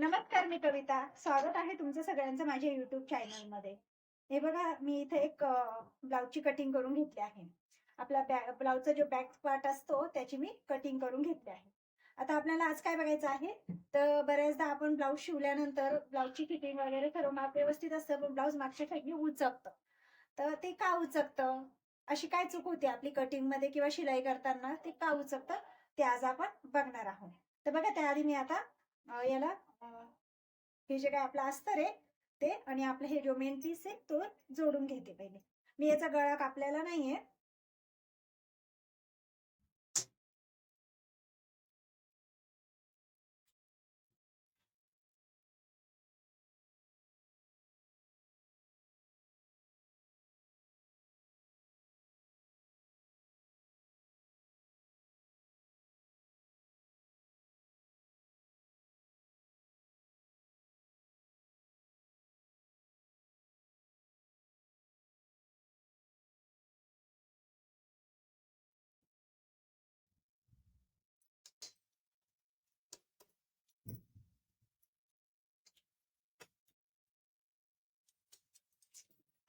नमस्कार मी कविता. स्वागत आहे तुमचं सगळ्यांचं माझ्या युट्यूब चॅनलमध्ये. हे बघा मी इथे एक ब्लाउजची कटिंग करून घेतली आहे. आपला ब्लाउजचा जो बॅक पार्ट असतो त्याची मी कटिंग करून घेतली आहे. आता आपल्याला आज काय बघायचं आहे? तर बऱ्याचदा आपण ब्लाऊज शिवल्यानंतर ब्लाऊजची फिटिंग वगैरे सर्व माप व्यवस्थित असतं पण ब्लाऊज मागच्या ठिकाणी उचकतं. तर ते का उचकतं? अशी काय चूक होती आपली कटिंगमध्ये किंवा शिलाई करताना? ते का उचकतं? ते आज आपण बघणार आहोत. तर बघा त्याआधी मी आता याला हे जे काय आपलं अस्तर आहे ते आणि आपलं हे जो मेन पीस आहे तो जोडून घेते पहिले. मी याचा गळा कापलेला नाहीये.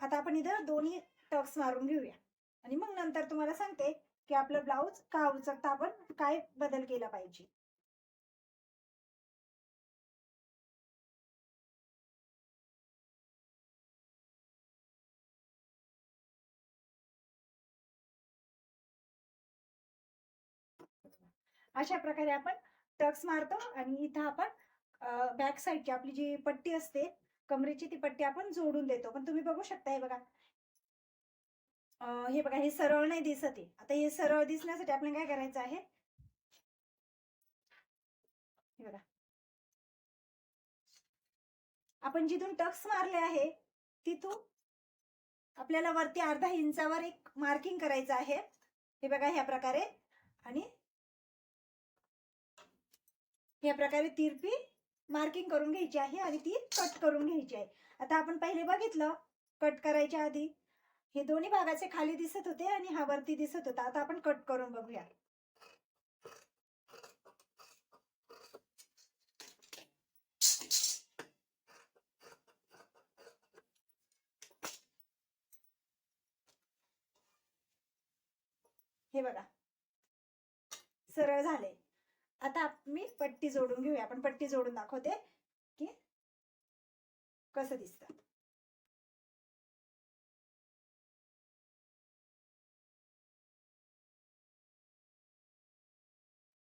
आता आपण इथं दोन्ही टक्स मारून घेऊया. आणि मग नंतर तुम्हाला सांगते की आपलं ब्लाऊज का उचकता आपण काय बदल केला पाहिजे. अशा प्रकारे आपण टक्स मारतो आणि इथं आपण बॅक साईडची आपली जी पट्टी असते कमरेची ती पट्टी आपण जोडून देतो. पण तुम्ही बघू शकता हे बघा. हे बघा हे सरळ नाही दिसत आहे. आता हे सरळ दिसण्यासाठी आपल्याला काय करायचं आहे? हे बघा. आपण जिथून टक्स मारले आहे तिथून आपल्याला वरती अर्धा इंचावर एक मार्किंग करायचं आहे. हे बघा ह्या प्रकारे. आणि ह्या प्रकारे तिरपी मार्किंग करून घ्यायची आहे आणि ती कट करून घ्यायची आहे. आता आपण पहिले बघितलं कट करायच्या आधी हे दोन्ही भागाचे खाली दिसत होते आणि हा वरती दिसत होता. आता आपण कट करून बघूया. हे बघा. सरळ झाले. आता मी पट्टी जोडून घेऊया. आपण पट्टी जोडून दाखवते की कसं दिसतं.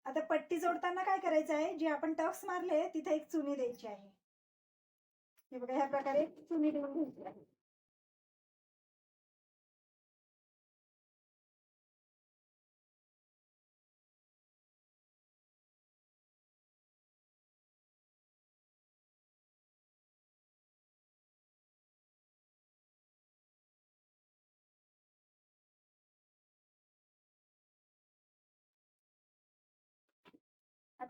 आता पट्टी जोडताना काय करायचं आहे? जे आपण टक्स मारले तिथे एक चुनी द्यायची आहे. हे बघा ह्या प्रकारे चुनी देऊन घ्यायची आहे.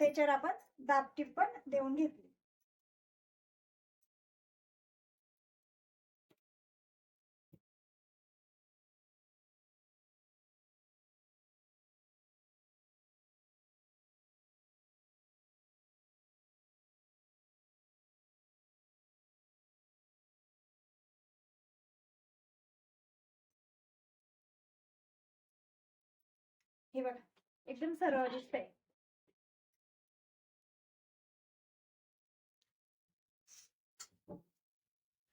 त्याच्यावर आपण दाबटीप पण देऊन घेतली. हे बघा एकदम सरळ दिसतंय.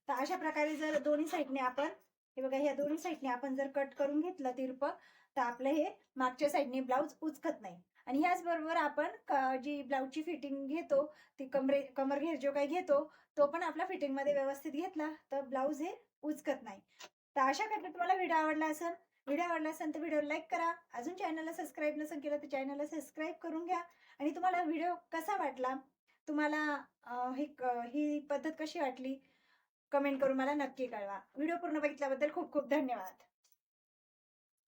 तर अशा प्रकारे जर दोन्ही साईडने आपण हे बघा ह्या दोन्ही साईडने आपण जर कट करून घेतलं तिरप तर आपलं हे मागच्या साईडने ब्लाऊज उचकत नाही. आणि ह्याचबरोबर आपण जी ब्लाऊजची फिटिंग घेतो ती कमरे कमर घेर जो काही घेतो तो पण आपला फिटिंगमध्ये व्यवस्थित घेतला तर ब्लाऊज हे उचकत नाही. तर अशा प्रकारे तुम्हाला व्हिडिओ आवडला असेल व्हिडिओ आवडला असेल तर व्हिडिओ लाईक करा. अजून चॅनलला सबस्क्राईब नसेल केलं तर चॅनलला सबस्क्राईब करून घ्या. आणि तुम्हाला व्हिडिओ कसा वाटला? तुम्हाला ही क- ही पद्धत कशी वाटली? कमेंट करून मला नक्की कळवा. व्हिडिओ पूर्ण बघितल्याबद्दल खूप खूप धन्यवाद.